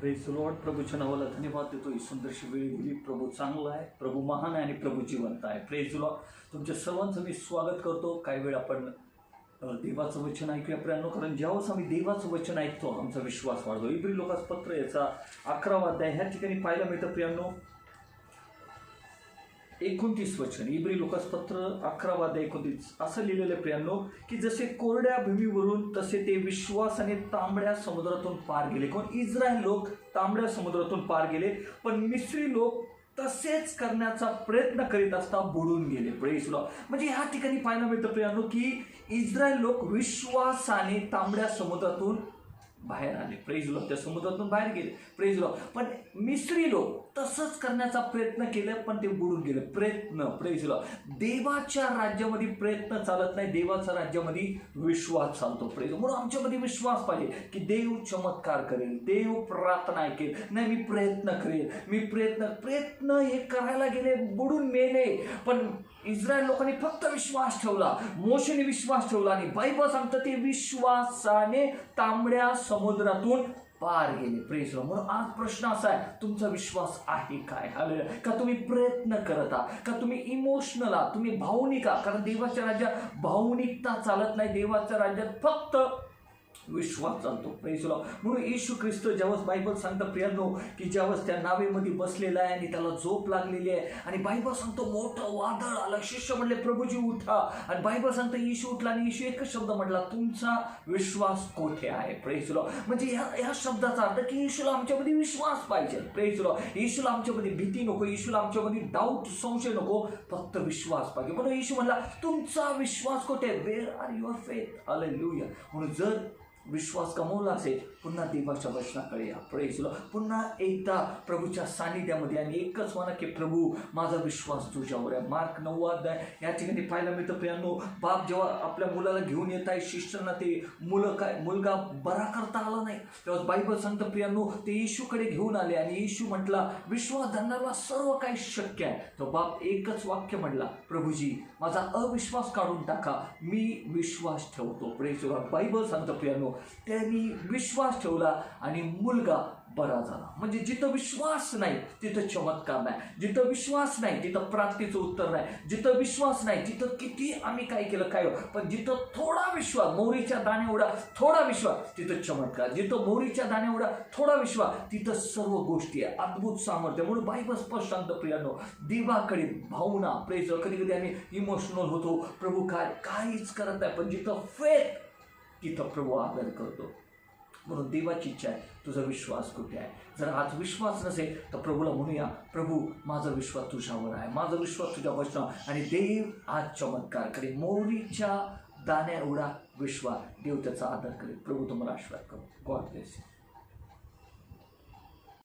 Press Lord प्रभूच्या नावाला धन्यवाद देतो. ही सुंदरशी वेळ दिली. प्रभू चांगला आहे. प्रभू महान आहे आणि प्रभू जिवंत आहे. प्रेस लॉर्ड तुमच्या सर्वांचं मी स्वागत करतो. काही वेळ आपण देवाचं वचन ऐकूया. प्रियानो कारण ज्यावेळेस आम्ही देवाचं वचन ऐकतो आमचा विश्वास वाढतो. इब्री लोकांस पत्र याचा अकरावा अध्याय. ह्या ठिकाणी पाहायला मिळतं प्रियांनो. एकोणतीस वचन इब्री लोकसपत्र अकरा वाद एकोणतीस. असं लिहिलेलं आहे प्रियांनो की जसे कोरड्या भूमीवरून तसे ते विश्वासाने तांबड्या समुद्रातून पार गेले. कोण? इस्रायल लोक तांबड्या समुद्रातून पार गेले पण मिश्री लोक तसेच करण्याचा प्रयत्न करीत असता बुडून गेले. प्रेसला म्हणजे ह्या ठिकाणी पाहायला मिळतं प्रियांनो की इस्रायल लोक विश्वासाने तांबड्या समुद्रातून बाहेर आले. प्रेज लोक त्या समुद्रातून बाहेर गेले. प्रेज लोक पण मिस्री लोक तसंच करण्याचा प्रयत्न केलं पण ते बुडून गेले. प्रयत्न प्रेज लोक देवाच्या राज्यामध्ये प्रयत्न चालत नाही. देवाच्या राज्यामध्ये विश्वास चालतो. प्रेज म्हणून आमच्यामध्ये विश्वास पाहिजे की देव चमत्कार करेल. देव प्रार्थना ऐकेल. नाही मी प्रयत्न करेल. मी प्रयत्न प्रयत्न हे करायला गेले बुडून मेले. पण इस्रायल लोकांनी फक्त विश्वास ठेवला. मोशेने विश्वास ठेवला आणि बायबल सांगतं ते विश्वासाने तांबड्या समुद्रातून पार गेले. प्रेस म्हणून आज प्रश्न असा आहे तुमचा विश्वास आहे काय? हाले. का तुम्ही प्रयत्न करत आहात? का तुम्ही इमोशनल आहात? तुम्ही भावनिक आहात? कारण देवाच्या राज्यात भावनिकता चालत नाही. देवाच्या राज्यात फक्त विश्वास चालतो प्रेसुला म्हणून येशू ख्रिस्त ज्यावेळेस बायबल सांगतं प्रियांनो की ज्यावेळेस त्या नावेमध्ये बसलेला आहे आणि त्याला झोप लागलेली आहे आणि बायबल सांगतो मोठं वादळ आलं. शिष्य म्हणले प्रभूजी उठा. आणि बायबल सांगतं येशू उठला आणि येशू एकच शब्द म्हटला तुमचा विश्वास कोठे आहे? प्रेसुला म्हणजे ह्या ह्या शब्दाचा अर्थ की येशूला आमच्यामध्ये विश्वास पाहिजे. प्रेसुला येशूला आमच्यामध्ये भीती नको येशूला आमच्यामध्ये डाऊट संशय नको फक्त विश्वास पाहिजे. म्हणून येशू म्हणला तुमचा विश्वास कोठे वेअर आर युअर फेथ आले म्हणून जर विश्वास कमवला असेल पुन्हा देवाच्या वचनाकडे या. प्रेसला पुन्हा एकदा प्रभूच्या सानिध्यामध्ये आणि एकच म्हणा की प्रभू माझा विश्वास तुझ्यावर आहे. मार्क नव्वाद आहे या ठिकाणी पाहायला मिळतं प्रियांनो बाप जेव्हा आपल्या मुलाला घेऊन येत आहे शिष्यांना ते मुलं काय मुलगा बरा करता आला नाही. तेव्हा बायबल सांगतं प्रियांनो ते येशूकडे घेऊन आले आणि येशू म्हटला विश्वास धरणारा सर्व काही शक्य आहे. तो बाप एकच वाक्य म्हटला प्रभूजी माझा अविश्वास काढून टाका मी विश्वास ठेवतो. प्रेसला बायबल सांगतं प्रियांनो त्यांनी विश्वास ठेवला आणि मुलगा बरा झाला. म्हणजे जिथं विश्वास नाही तिथं चमत्कार नाही. जिथं विश्वास नाही तिथं प्राप्तीचं उत्तर नाही. जिथं विश्वास नाही तिथं किती आम्ही काय केलं काय हो. पण जिथं थोडा विश्वास मोहरीच्या दाण्या एवढा थोडा विश्वास तिथं चमत्कार. जिथं मोहरीच्या दाण्या एवढा थोडा विश्वास तिथं सर्व गोष्टी आहे. अद्भुत सामर्थ्य. म्हणून बायबल स्पष्ट सांगतं प्रियांनो देवाकडे भावना प्रेज कधी कधी आम्ही इमोशनल होतो. प्रभू काय काहीच करत नाही. पण जिथं फेथ तिथं प्रभू आदर करतो. म्हणून देवाची इच्छा आहे तुझा विश्वास कुठे आहे? जर आज विश्वास नसेल तर प्रभूला म्हणूया प्रभू माझा विश्वास तुझ्यावर आहे. माझा विश्वास तुझ्या वचनावर आणि देव आज चमत्कार करेल. मोरीच्या दाण्या एवढा विश्वास देव त्याचा आदर करेल. प्रभू तुम्हाला आशीर्वाद करू. God bless you